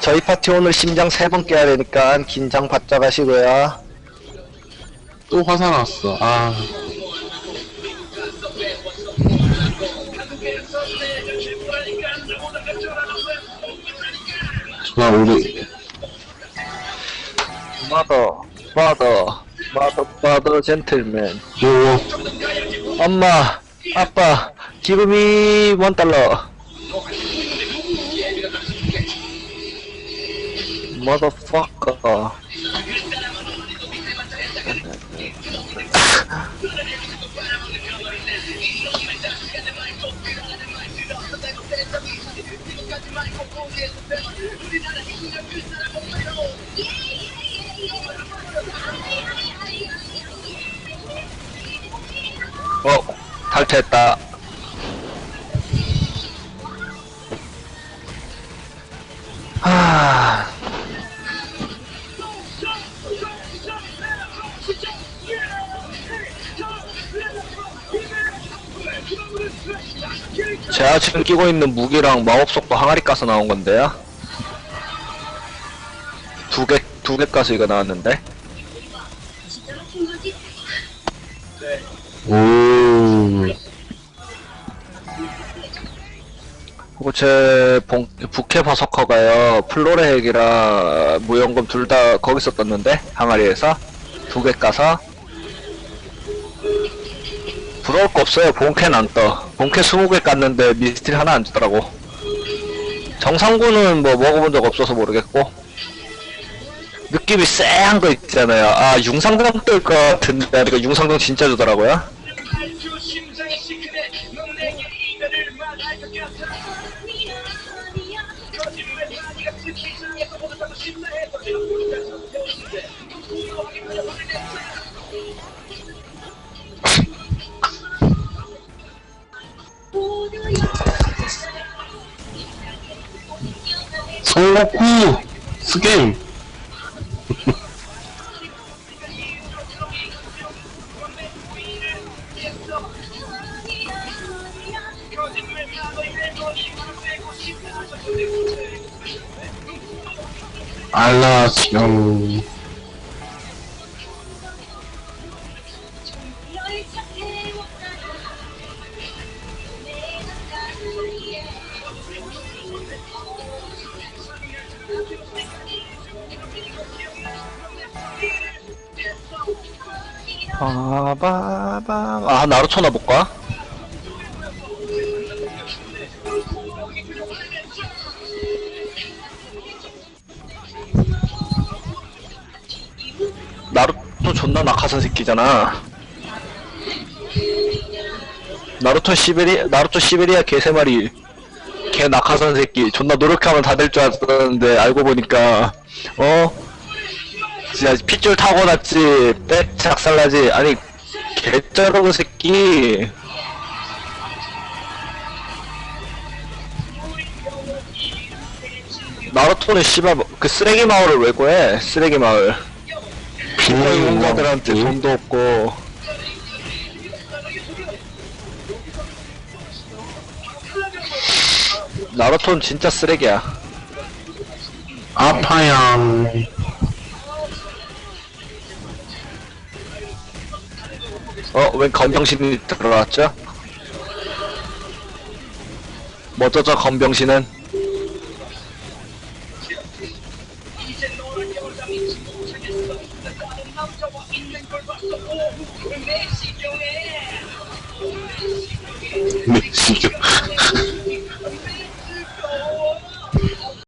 저희 파티 오늘 심장 3번 깨야 되니까 긴장 받자 가시고요. 또 화살 왔어. 아. 좋아, 우리, 마더, 마더, 마더, 마더 젠틀맨. 뭐, 엄마, 아빠, 기금이 원 달러. Motherfucker. 어, 탈퇴했다. 제가 지금 끼고 있는 무기랑 마법속도 항아리 까서 나온 건데요. 두 개, 두 개 까서 이거 나왔는데. 오. 그리고 제 봉, 부캐 버서커가요, 플로레 핵이랑 무연금 둘다 거기서 떴는데, 항아리에서. 두 개 까서. 부러울 거 없어요. 본캐는 안 떠. 본캐 20개 깠는데 미스틸 하나 안 주더라고. 정상구는 뭐 먹어본 적 없어서 모르겠고. 느낌이 쎄한 거 있잖아요. 아, 융상정 뜰것 같은데, 그러니까 융상정 진짜 주더라고요. 성목구! 스게임! 알라시오. 빠바바 아 나루토나 볼까? 나루토 존나 낙하산 새끼잖아 나루토 시베리 나루토 시베리아 개 세 마리 개 낙하산 새끼 존나 노력하면 다 될 줄 알았는데 알고 보니까 어 진짜 핏줄 타고 났지 빽 작살나지. 아니 개쩌러그 새끼. 나루토는 씨발 뭐- 그 쓰레기 마을을 왜 구해? 쓰레기 마을. 빈민가 용가들한테 돈도 없고. 나루토는 진짜 쓰레기야. 아파양. 어, 웬 건병신이 들어왔죠? 뭐죠, 저 건병신은? 메시교.